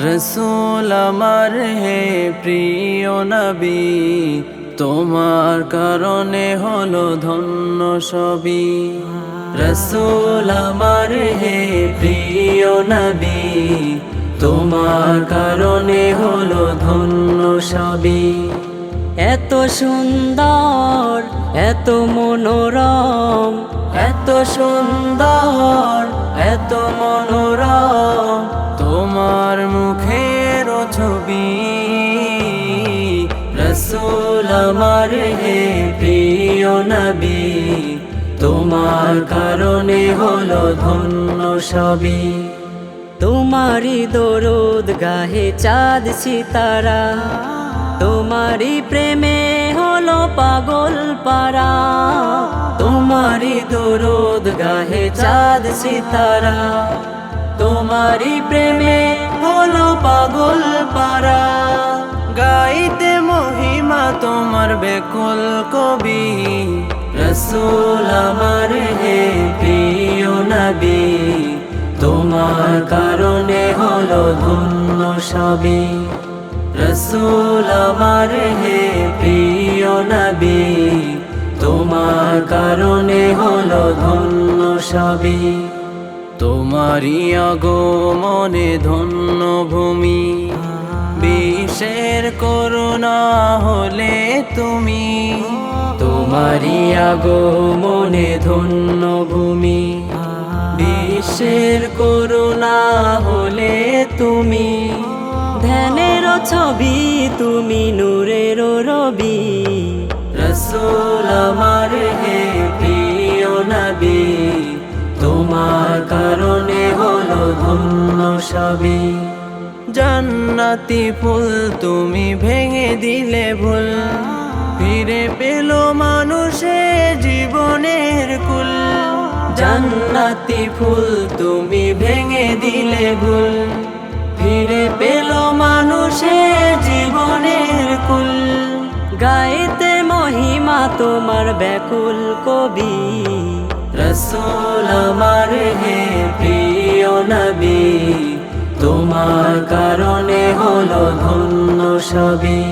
রসুল আমার হে প্রিয় নবী তোমার কারণে হলো ধন্য সবই। রসুল আমার হে প্রিয় নবী, তোমার কারণে হলো ধন্য সবই। এত সুন্দর, এত মনোরম, এত সুন্দর, এত মনোরম। রসুল আমার হে প্রিয় নবী। তোমার কারণে হলো ধন্য সবই। তোমারি দরুদ গাহে চাঁদ সিতারা। তোমারি প্রেমে হলো পাগল পারা। তোমারি দরুদ গাহে চাঁদ সিতারা। তোমারি প্রেমে হলো পাগল বেকুল কবি, রসুল আমার হে প্রিয় নবী। তোমার কারণে হলো ধন্য সবই। রসুল আমার হে প্রিয় নবী। তোমার কারণে হলো ধন্য সবই। তোমারই আগমনে ধন্য ভূমি। বিশ্বের করুণা হলে তুমি তোমারই আগমনে ধন্য ভূমি। বিশ্বের করুণা হলে তুমি ধ্যানের ছবি, তুমি নূরের রবি। রসুল হে প্রিয় নবী, তোমার কারণে হলো ধন্য সবই। জান্নাতি ফুল তুমি ভেঙে দিলে ভুল। ফিরে পেল মানুষে জীবনের কুল। জান্নাতি ফুল তুমি ভেঙে দিলে ভুল। ফিরে পেল মানুষে জীবনের কুল। গাইতে মহিমা তোমার ব্যাকুল কবি। রসুল আমার হে প্রিয় নবী। তোমার কারণে হলো ধন্য সবই।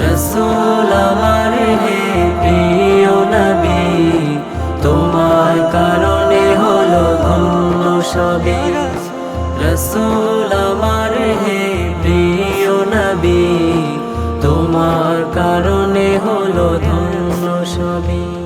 রসুল হে প্রিয় নবী, তোমার কারণে হলো ধন্য সবই। রসুল হে প্রিয় নবী, তোমার কারণে হলো ধন্য সবই।